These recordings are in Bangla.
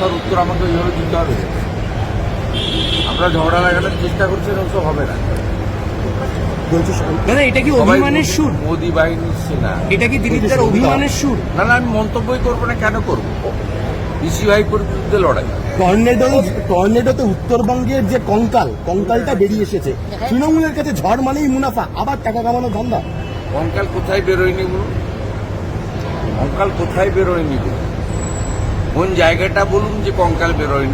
তার উত্তর আমাকে ওইভাবে দিতে হবে। আমরা ঝগড়া লাগানোর চেষ্টা করছি ওসব হবে না। বলছি সবাই দাদা এটা কি অভিমানের সুর? মোদি বাহিনীর সেনা এটা কি দিলীপদার অভিমানের সুর? না না আমি মন্তব্যই করব না কেন করব? পিসি ভাইপুর বিরুদ্ধে লড়াই। টর্নেডো টর্নেডোতে উত্তরবঙ্গের যে কঙ্কাল কঙ্কালটা বেরিয়ে এসেছে। তৃণমূলের কাছে ঝড় মানেই মুনাফা আবার টাকা কামানো ধান্দা। কঙ্কাল কোথায় বেরোয়নি বলুন? কঙ্কাল কোথায় বেরোয়নি বলুন? কোন জায়গাটা বলুন যে কঙ্কাল বেরোয়নি?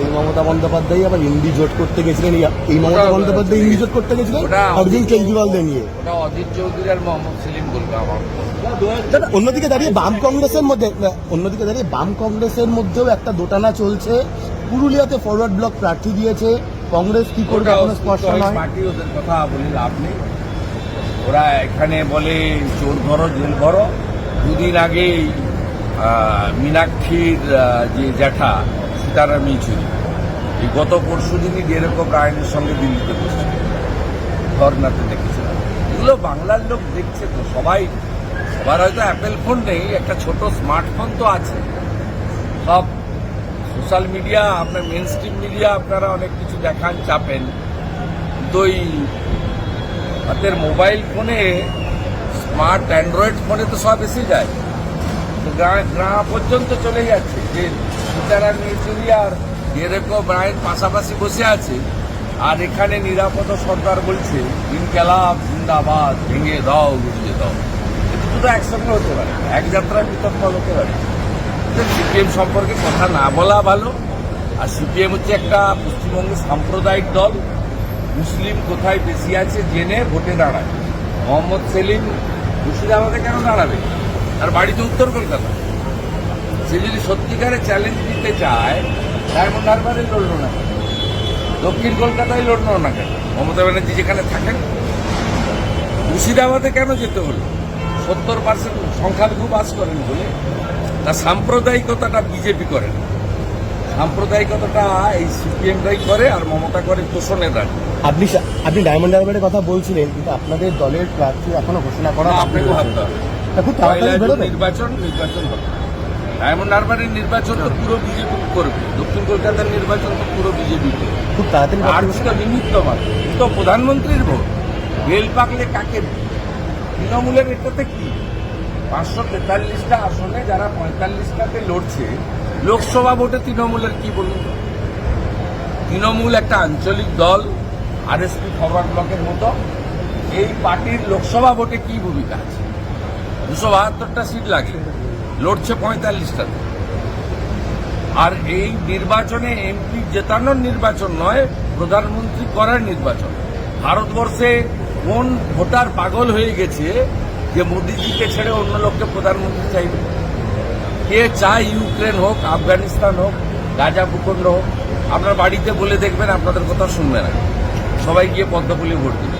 এই মমতা বন্দ্যোপাধ্যায় আবার হিন্দি জোট করতে গেছিলেন। এই- মমতা বন্দ্যোপাধ্যায় হিন্দি জোট করতে গেছিলেন? অরবিন্দ কেজরিওয়ালদের নিয়ে ওটা অজিত চৌধুরী আর মোহাম্মদ সেলিম বলবে আমার। অন্যদিকে দাঁড়িয়ে বাম কংগ্রেসের মধ্যে অন্যদিকে দাঁড়িয়ে বাম কংগ্রেসের মধ্যেও একটা দোটানা চলছে। পুরুলিয়াতে ফরওয়ার্ড ব্লক প্রার্থী দিয়েছে। কংগ্রেস কি করবে এখনও স্পষ্ট নয়। পার্টি ওদের কথা বলে লাভ নেই। ওরা এখানে বলে চোর ধরো জেল ভরো। দুদিন আহ, মীনাক্ষীর যে জ্যাঠা সীতারাম ইয়েচুরি এই গত পরশু দিনই যেরকম রায়নের সঙ্গে দিল্লিতে বসছিল ধর্নাতে দেখেছিলাম। এগুলো বাংলার লোক দেখছে তো সবাই। সবার হয়তো অ্যাপেল ফোন নেই, একটা ছোট স্মার্টফোন তো আছে। সব সোশ্যাল মিডিয়া, আপনার মেন স্ট্রিম মিডিয়া, আপনারা অনেক কিছু দেখান, চাপেন। কিন্তু ওই হাতের মোবাইল ফোনে, স্মার্ট অ্যান্ড্রয়েড ফোনে তো সব এসে যায়। তো গ্রাম পর্যন্ত চলে যাচ্ছে। যে সীতারাম ইয়েচুরি আর এরকম রায়ের পাশাপাশি বসে আছে, আর এখানে নিরাপদ সরকার বলছে, ইনকেলাব, জিন্দাবাদ, ভেঙে দাও গুড়িয়ে দাও। কিন্তু দুটো একসঙ্গে হতে পারে, এক যাত্রায় ফল হতে পারে। সিপিএম সম্পর্কে কথা না বলা ভালো। আর সিপিএম হচ্ছে একটা পশ্চিমবঙ্গের সাম্প্রদায়িক দল। মুসলিম কোথায় বেশি আছে, জেনে ভোটে দাঁড়ায়। মোহাম্মদ সেলিম, মুর্শিদাবাদে কেন দাঁড়াবে? তার বাড়িতে উত্তর কলকাতা। সে যদি সত্যিকারে চ্যালেঞ্জ দিতে চায় ডায়মন্ড হারবারে লড়লো না? দক্ষিণ কলকাতায় লড়লো না কেন? মমতা ব্যানার্জি যেখানে থাকেন মুর্শিদাবাদে কেন যেতে হলো? সত্তর পার্সেন্ট সংখ্যালঘু বাস করেন বলে তার সাম্প্রদায়িকতাটা বিজেপি করে না। সাম্প্রদায়িকতাটা এই সিপিএমরাই করে আর মমতা করে তোষণের রাজনীতি আপনি আপনি ডায়মন্ড হারবারের কথা বলছিলেন কিন্তু আপনাদের দলের প্রার্থী এখনও ঘোষণা করা আপনাকে ভাবতে হবে। তা নির্বাচন নির্বাচন হবে। ডায়মন্ড হারবারের নির্বাচন তো পুরো বিজেপি করবে। দক্ষিণ কলকাতার নির্বাচন তো পুরো বিজেপি করবে। খুব তাড়াতাড়ি আর বাকি নিমিত্ত মাত্র কিন্তু প্রধানমন্ত্রীর ভোট বেল পাকলে কাকে তৃণমূলের এটাতে কি? পাঁচশো তেতাল্লিশটা আসনে যারা পঁয়তাল্লিশটাতে লড়ছে লোকসভা ভোটে তৃণমূলের কি বলুন তো? তৃণমূল একটা আঞ্চলিক দল আরএসপি ফরওয়ার্ড ব্লকের মতো। এই পার্টির লোকসভা ভোটে কি ভূমিকা আছে? দুশো বাহাত্তরটা সিট লাগে। লড়ছে পঁয়তাল্লিশটাতে। আর এই নির্বাচনে এমপি জেতানোর নির্বাচন নয়, প্রধানমন্ত্রী করার নির্বাচন। ভারতবর্ষে কোন ভোটার পাগল হয়ে গেছে যে মোদিজিকে ছেড়ে অন্য লোককে প্রধানমন্ত্রী চাইবে? কে চায় ইউক্রেন হোক, আফগানিস্তান হোক, গাজা ভূখণ্ড হোক? আপনার বাড়িতে বলে দেখবেন, আপনাদের কথা শুনবে না। সবাই গিয়ে পদ্মফুলি ভোট দিবে।